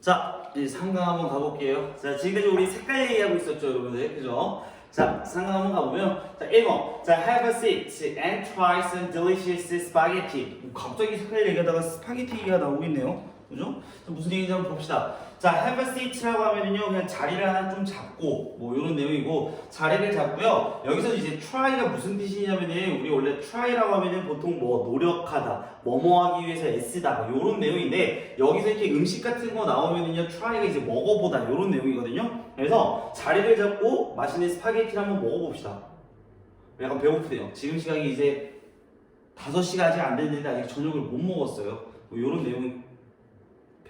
자, 이제 상강 한번 가볼게요. 자, 지금까지 우리 색깔 얘기하고 있었죠, 여러분들. 그죠? 자, 상강 한번 가보면, 자, 1번. 자, have a seat and try some delicious spaghetti. 갑자기 색깔 얘기하다가 스파게티 얘기가 나오고 있네요. 그죠? 자, 무슨 얘기인지 한번 봅시다. 자, have a seat라고 하면은요, 그냥 자리를 하나 좀 잡고, 뭐, 이런 내용이고, 자리를 잡고요. 여기서 이제 try가 무슨 뜻이냐면은, 우리 원래 try라고 하면은 보통 뭐, 노력하다, 뭐뭐 하기 위해서 애쓰다, 뭐, 이런 내용인데, 여기서 이렇게 음식 같은 거 나오면은요, try가 이제 먹어보다, 이런 내용이거든요. 그래서 자리를 잡고 맛있는 스파게티를 한번 먹어봅시다. 약간 배고프대요. 지금 시각이 이제 5시가 아직 안 됐는데, 아직 저녁을 못 먹었어요. 뭐, 이런 내용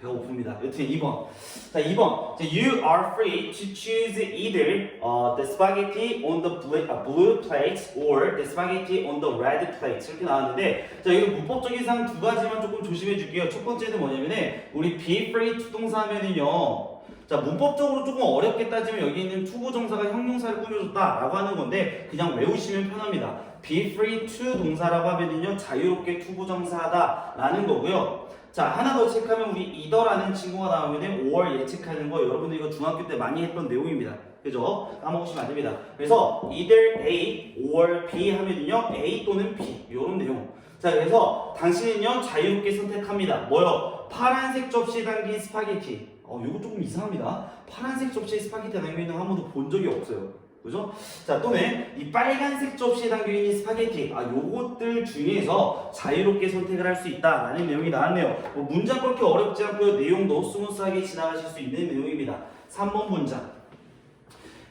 배가 고픕니다. 여튼 2번. 자, 2번. 자, you are free to choose either uh, the spaghetti on the blue, uh, blue plate or the spaghetti on the red plate. 이렇게 나왔는데, 자, 이거 문법적인 상두 가지만 조금 조심해 줄게요. 첫 번째는 뭐냐면은, 우리 be free 투동사 하면은요, 자, 문법적으로 조금 어렵게 따지면 여기 있는 투부정사가 형용사를 꾸며줬다라고 하는 건데, 그냥 외우시면 편합니다. be free to 동사라고 하면은요, 자유롭게 투부정사하다라는 거고요. 자 하나 더 체크하면 우리 이더라는 친구가 나오면은 5월 예측하는 거 여러분들 이거 중학교 때 많이 했던 내용입니다. 그죠? 까먹으시면 안 됩니다. 그래서 either A or B 하면은요 A 또는 B 이런 내용. 자 그래서 당신은요 자유롭게 선택합니다. 뭐요? 파란색 접시에 담긴 스파게티. 어 이거 조금 이상합니다. 파란색 접시에 스파게티 담겨 있는 거한 번도 본 적이 없어요. 그죠? 자 또는 이 빨간색 접시에 담겨 있는 스파게티 아 요것들 중에서 자유롭게 선택을 할 수 있다라는 내용이 나왔네요. 뭐 문장 그렇게 어렵지 않고요. 내용도 스무스하게 지나가실 수 있는 내용입니다. 3번 문장.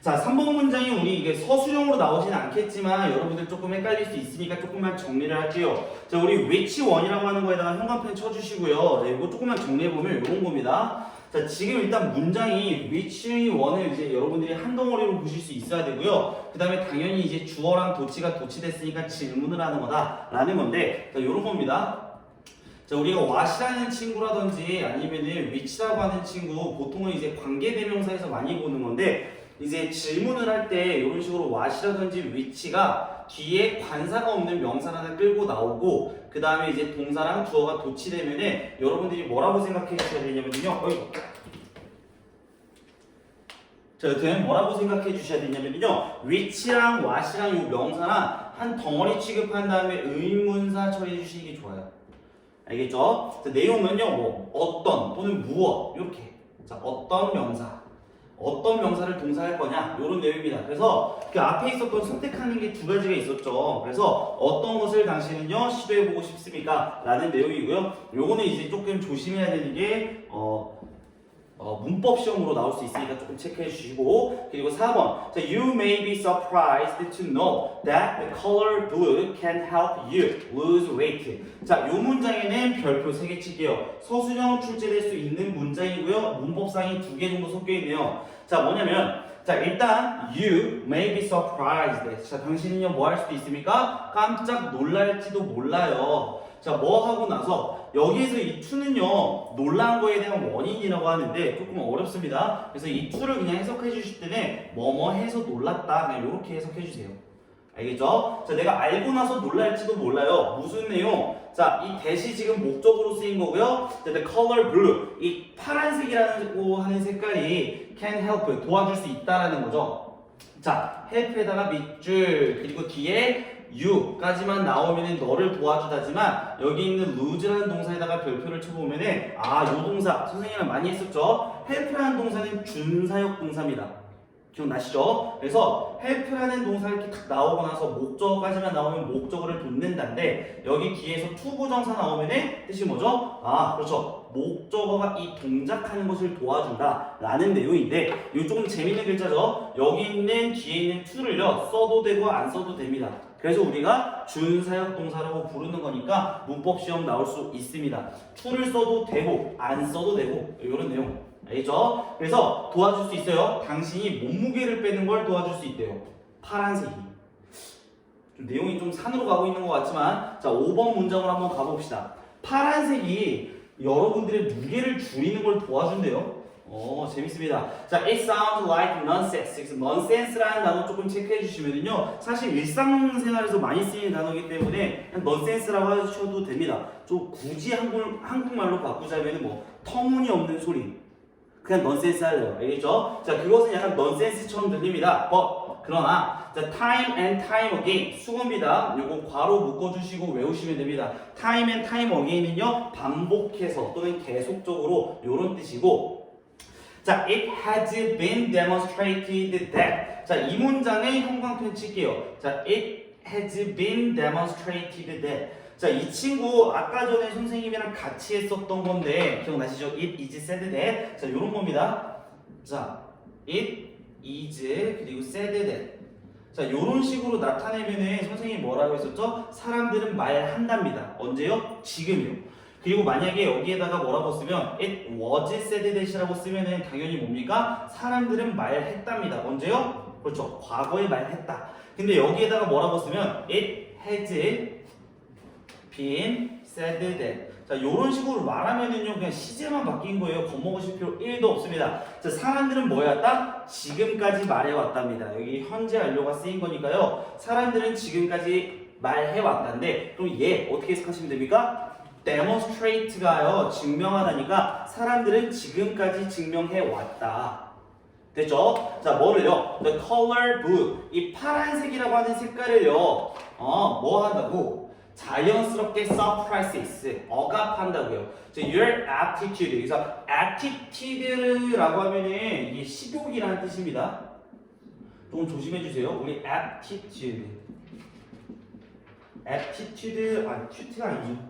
자, 3번 문장이 우리 이게 서술형으로 나오지는 않겠지만 여러분들 조금 헷갈릴 수 있으니까 조금만 정리를 할게요. 자, 우리 which one이라고 하는 거에다가 형광펜 쳐주시고요. 네, 이거 조금만 정리해보면 이런 겁니다. 자, 지금 일단 문장이 which one을 이제 여러분들이 한 덩어리로 보실 수 있어야 되고요. 그 다음에 당연히 이제 주어랑 도치가 도치됐으니까 질문을 하는 거다라는 건데, 자, 이런 겁니다. 자, 우리가 what이라는 친구라든지 아니면은 which라고 하는 친구 보통은 이제 관계 대명사에서 많이 보는 건데 이제 질문을 할 때 이런 식으로 what이라든지 which가 뒤에 관사가 없는 명사를 하나 끌고 나오고 그 다음에 이제 동사랑 주어가 도치되면은 여러분들이 뭐라고 생각해 주셔야 되냐면요 어이구. 뭐라고 생각해 주셔야 되냐면요 which랑 what이랑 이 명사랑 한 덩어리 취급한 다음에 의문사 처리해 주시는 게 좋아요 알겠죠? 자, 내용은요, 뭐, 어떤 또는 무엇, 이렇게. 자, 어떤 명사. 어떤 명사를 동사할 거냐, 이런 내용입니다. 그래서 그 앞에 있었던 선택하는 게 두 가지가 있었죠. 그래서 어떤 것을 당신은요, 시도해보고 싶습니까? 라는 내용이고요. 요거는 이제 조금 조심해야 되는 게, 어, 어, 문법 시험으로 나올 수 있으니까 조금 체크해 주시고. 그리고 4번. 자, You may be surprised to know that the color blue can help you lose weight. 자, 요 문장에는 별표 3개 칠게요. 서술형 출제될 수 있는 문장이고요. 문법상이 두개 정도 섞여 있네요. 자, 뭐냐면 자, 일단 you may be surprised. 자, 당신은요 뭐 할 수도 있습니까? 깜짝 놀랄지도 몰라요 자, 뭐 하고 나서 여기에서 이 to는요 놀란 거에 대한 원인이라고 하는데 조금 어렵습니다. 그래서 이 to를 그냥 해석해 주실 때는 뭐뭐 해서 놀랐다 그냥 이렇게 해석해 주세요. 알겠죠? 자, 내가 알고 나서 놀랄지도 몰라요. 무슨 내용? 자, 이 대시 지금 목적으로 쓰인 거고요. 자, the color blue 이 파란색이라고 하는 색깔이 can help 도와줄 수 있다라는 거죠. 자, help에다가 밑줄 그리고 뒤에 you까지만 나오면은 너를 도와주다지만 여기 있는 lose라는 동사에다가 별표를 쳐보면은 아, 요 동사 선생님이랑 많이 했었죠. help라는 동사는 준사역 동사입니다. 기억나시죠? 그래서 help라는 동사 이렇게 탁 나오고 나서 목적어까지만 나오면 목적어를 돋는다인데 여기 뒤에서 투부정사 나오면은 뜻이 뭐죠? 아 그렇죠 목적어가 이 동작하는 것을 도와준다 라는 내용인데 이거 조금 재밌는 글자죠? 여기 있는 뒤에 있는 to를요 써도 되고 안 써도 됩니다 그래서 우리가 준사역 동사라고 부르는 거니까 문법 시험 나올 수 있습니다 to를 써도 되고 안 써도 되고 이런 내용 알겠죠? 그래서 도와줄 수 있어요. 당신이 몸무게를 빼는 걸 도와줄 수 있대요. 파란색이. 좀 내용이 좀 산으로 가고 있는 것 같지만 자 5번 문장으로 한번 가봅시다. 파란색이 여러분들의 무게를 줄이는 걸 도와준대요. 어 재밌습니다. 자, it sounds like nonsense. nonsense라는 단어 조금 체크해 주시면은요. 사실 일상생활에서 많이 쓰이는 단어이기 때문에 nonsense라고 하셔도 됩니다. 좀 굳이 한국, 한국말로 바꾸자면은 뭐 터무니없는 소리, 그냥 넌센스 할래요. 알겠죠? 자, 그것은 약간 넌센스처럼 들립니다. but 그러나 자, time and time again 수고입니다. 요거 괄호 묶어주시고 외우시면 됩니다. time and time again은요 반복해서 또는 계속적으로 요런 뜻이고 자, it has been demonstrated that 자, 이 문장의 형광펜 칠게요. 자, it has been demonstrated that 자, 이 친구 아까 전에 선생님이랑 같이 했었던 건데 기억나시죠? It is said that 자, 요런 겁니다. 자, it is 그리고 said that 자, 요런 식으로 나타내면은 선생님이 뭐라고 했었죠? 사람들은 말한답니다. 언제요? 지금요. 그리고 만약에 여기에다가 뭐라고 쓰면 it was said that이라고 쓰면은 당연히 뭡니까? 사람들은 말했답니다. 언제요? 그렇죠. 과거에 말했다. 근데 여기에다가 뭐라고 쓰면 it has been said that. 자, 요런 식으로 말하면은요, 그냥 시제만 바뀐 거예요. 겁먹으실 필요 1도 없습니다. 자, 사람들은 뭐였다? 지금까지 말해왔답니다. 여기 현재 완료가 쓰인 거니까요. 사람들은 지금까지 말해왔다인데, 그럼 얘 어떻게 해석하시면 됩니까? demonstrate가요, 증명하다니까 사람들은 지금까지 증명해왔다. 됐죠? 자, 뭐를요? The color blue. 이 파란색이라고 하는 색깔을요, 어, 뭐 한다고? 자연스럽게 surprises, 억압한다고요. 자, your aptitude. 여기서 aptitude라고 하면은 이게 식욕이라는 뜻입니다. 좀 조심해 주세요. 우리 aptitude. aptitude, 아니, 튜트가 아니죠.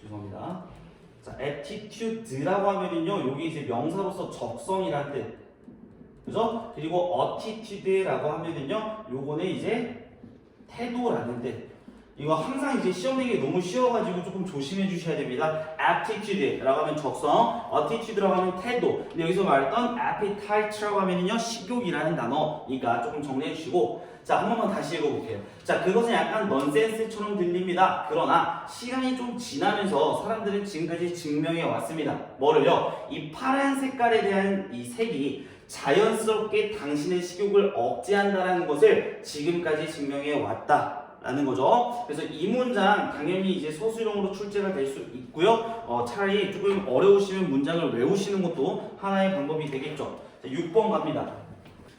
죄송합니다. 자, aptitude라고 하면은요, 여기 이제 명사로서 적성이라는 뜻. 그죠? 그리고 attitude라고 하면은요, 요거는 이제 태도라는 뜻. 이거 항상 이제 시험 내기 너무 쉬워가지고 조금 조심해 주셔야 됩니다. aptitude라고 하면 적성, attitude라고 하면 태도. 근데 여기서 말했던 appetite라고 하면은요, 식욕이라는 단어니까 조금 정리해 주시고. 자, 한 번만 다시 읽어볼게요. 자, 그것은 약간 넌센스처럼 들립니다. 그러나 시간이 좀 지나면서 사람들은 지금까지 증명해 왔습니다. 뭐를요? 이 파란 색깔에 대한 이 색이 자연스럽게 당신의 식욕을 억제한다는 것을 지금까지 증명해 왔다. 라는 거죠. 그래서 이 문장 당연히 이제 서술형으로 출제가 될 수 있고요. 어, 차라리 조금 어려우시면 문장을 외우시는 것도 하나의 방법이 되겠죠. 자, 6번 갑니다.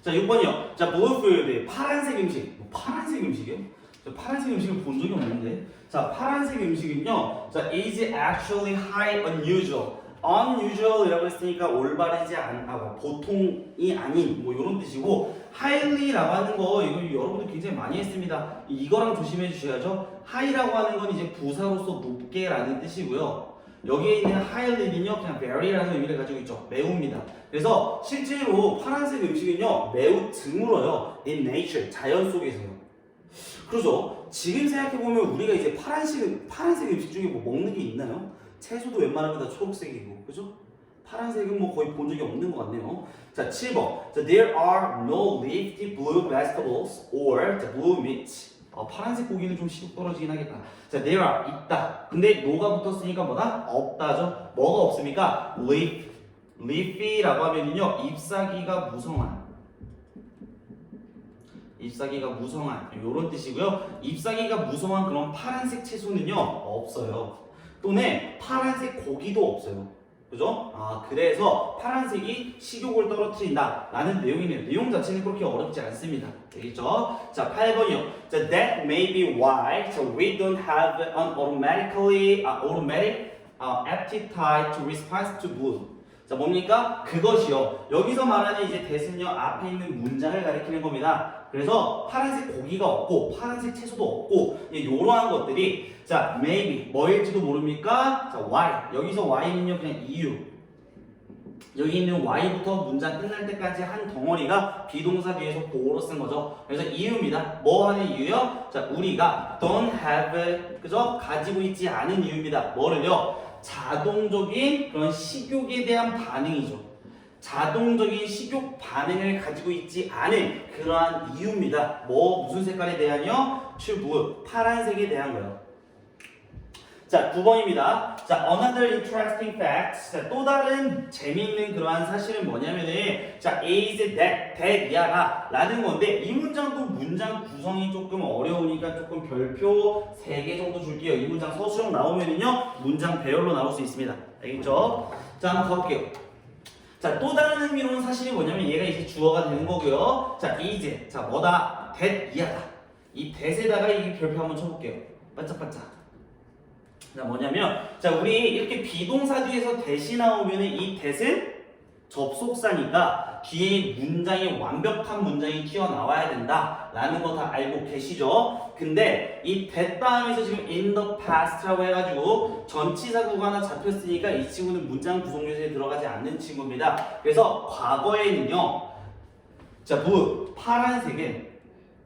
자, 6번이요. 자, blue food. 파란색 음식. 뭐 파란색 음식이요? 저 파란색 음식을 본 적이 없는데. 자, 파란색 음식은요. 자, is actually high unusual. Unusual이라고 했으니까 올바르지 않, 아, 뭐 보통이 아닌 뭐 이런 뜻이고 highly라고 하는 거 이거 여러분들 굉장히 많이 했습니다. 이거랑 조심해 주셔야죠. high라고 하는 건 이제 부사로서 높게라는 뜻이고요. 여기에 있는 highly는요 그냥 very라는 의미를 가지고 있죠. 매우입니다. 그래서 실제로 파란색 음식은요 매우 드물어요. in nature 자연 속에서요. 그렇죠. 지금 생각해 보면 우리가 이제 파란색 파란색 음식 중에 뭐 먹는 게 있나요? 채소도 웬만하면 다 초록색이고, 그죠? 파란색은 뭐 거의 본 적이 없는 것 같네요. 자, 7번. 자, there are no leafy blue vegetables or the blue meat. 어, 파란색 고기는 좀 시력 떨어지긴 하겠다. 자, there are 있다. 근데 no가 붙었으니까 뭐다? 없다죠. 뭐가 없습니까? leaf. leafy라고 하면은요, 잎사귀가 무성한. 잎사귀가 무성한 이런 뜻이고요. 잎사귀가 무성한 그런 파란색 채소는요 없어요. 또는 파란색 고기도 없어요. 그죠? 아 그래서 파란색이 식욕을 떨어뜨린다 라는 내용이네요. 내용 자체는 그렇게 어렵지 않습니다. 알겠죠? 자 8번이요. 자 that may be why so we don't have an automatically uh, automatic uh, appetite to respond to blue. 자 뭡니까? 그것이요. 여기서 말하는 이제 대신요 앞에 있는 문장을 가리키는 겁니다. 그래서 파란색 고기가 없고 파란색 채소도 없고 이러한 것들이 자 maybe 뭐일지도 모릅니까? 자 why 여기서 why는요 그냥 이유 여기 있는 why부터 문장 끝날 때까지 한 덩어리가 비동사 뒤에서 보호로 쓴 거죠. 그래서 이유입니다. 뭐 하는 이유요? 자 우리가 don't have 그죠? 가지고 있지 않은 이유입니다. 뭐를요? 자동적인 그런 식욕에 대한 반응이죠. 자동적인 식욕 반응을 가지고 있지 않은 그러한 이유입니다. 뭐 무슨 색깔에 대한요? 튜브 파란색에 대한 거요. 자, 9번입니다. 자, another interesting fact. 자, 또 다른 재미있는 그러한 사실은 뭐냐면은 자, is that, that 이하라 라는 건데 이 문장도 문장 구성이 조금 어려우니까 조금 별표 3개 정도 줄게요. 이 문장 서술형 나오면은요 문장 배열로 나올 수 있습니다. 알겠죠? 자, 한번 가볼게요. 자, 또 다른 의미로는 사실이 뭐냐면 얘가 이제 주어가 되는 거고요. 자, 이제 자 뭐다? that 이하다. 이 that에다가 이 별표 한번 쳐볼게요. 반짝반짝. 자, 뭐냐면 자, 우리 이렇게 비동사 뒤에서 that이 나오면은 이 that은 접속사니까 뒤에 문장이 완벽한 문장이 튀어나와야 된다 라는 거 다 알고 계시죠? 근데 이 that 다음에서 지금 in the past라고 해가지고 전치사 구가 하나 잡혔으니까 이 친구는 문장 구성 요소에 들어가지 않는 친구입니다. 그래서 과거에는요. 자, 무 파란색은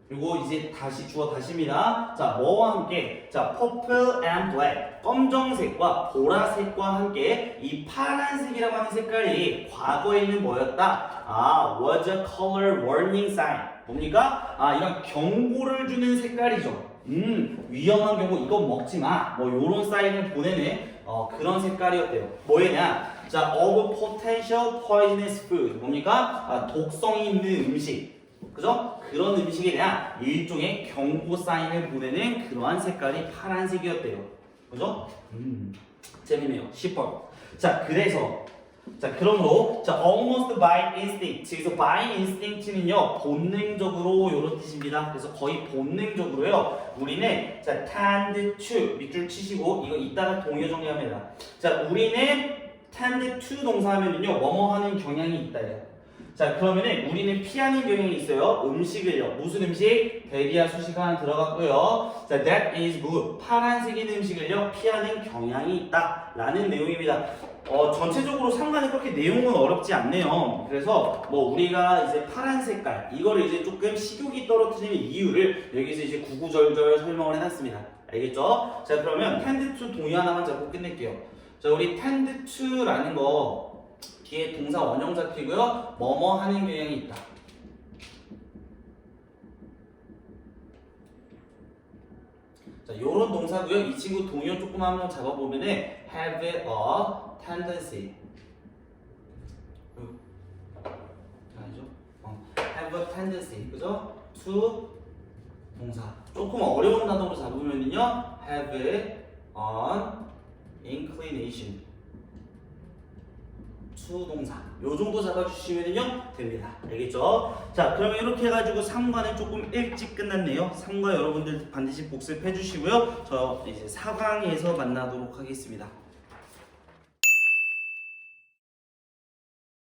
그리고 이제 다시 주어 다시입니다. 자, 뭐와 함께? 자, purple and black. 검정색과 보라색과 함께 이 파란색이라고 하는 색깔이 과거에는 뭐였다? 아, was a color warning sign. 뭡니까? 아, 이런 경고를 주는 색깔이죠. 음, 위험한 경고 이건 먹지 마. 뭐 요런 사인을 보내는 어, 그런 색깔이었대요. 뭐였냐? 자, of potential poisonous food. 뭡니까? 아, 독성이 있는 음식. 그죠? 그런 음식에 대한 일종의 경고 사인을 보내는 그러한 색깔이 파란색이었대요. 그죠? 음, 재밌네요. 10번. 자, 그래서 자, 그러므로 자, almost by instinct. 여기서 by instinct는요, 본능적으로 이런 뜻입니다. 그래서 거의 본능적으로요, 우리는 자, tend to 밑줄 치시고 이거 이따가 동요 정리합니다. 자, 우리는 tend to 동사하면은요, 뭐뭐 하는 경향이 있다예요. 자 그러면은 우리는 피하는 경향이 있어요. 음식을요. 무슨 음식? 데리아 수식 하나 들어갔고요. 자 that is good. 파란색인 음식을요 피하는 경향이 있다 라는 내용입니다. 어 전체적으로 상관이 그렇게 내용은 어렵지 않네요. 그래서 뭐 우리가 이제 파란 색깔 이거를 이제 조금 식욕이 떨어뜨리는 이유를 여기서 이제 구구절절 설명을 해놨습니다. 알겠죠? 자 그러면 tend to 동의 하나만 잡고 끝낼게요. 자 우리 tend to라는 거 뒤에 동사 원형 잡히고요. 뭐뭐 하는 경향이 있다. 자, 요런 동사고요. 이 친구 동요 조금 한번 잡아보면은 have a tendency. 음. 아니죠? 어, have a tendency. 그죠? to 동사. 조금 어려운 단어로 잡으면은요. have an inclination. 수동사 요 정도 잡아주시면요 됩니다. 알겠죠? 자 그러면 이렇게 해가지고 3과는 조금 일찍 끝났네요. 3과 여러분들 반드시 복습해 주시고요. 저 이제 4강에서 만나도록 하겠습니다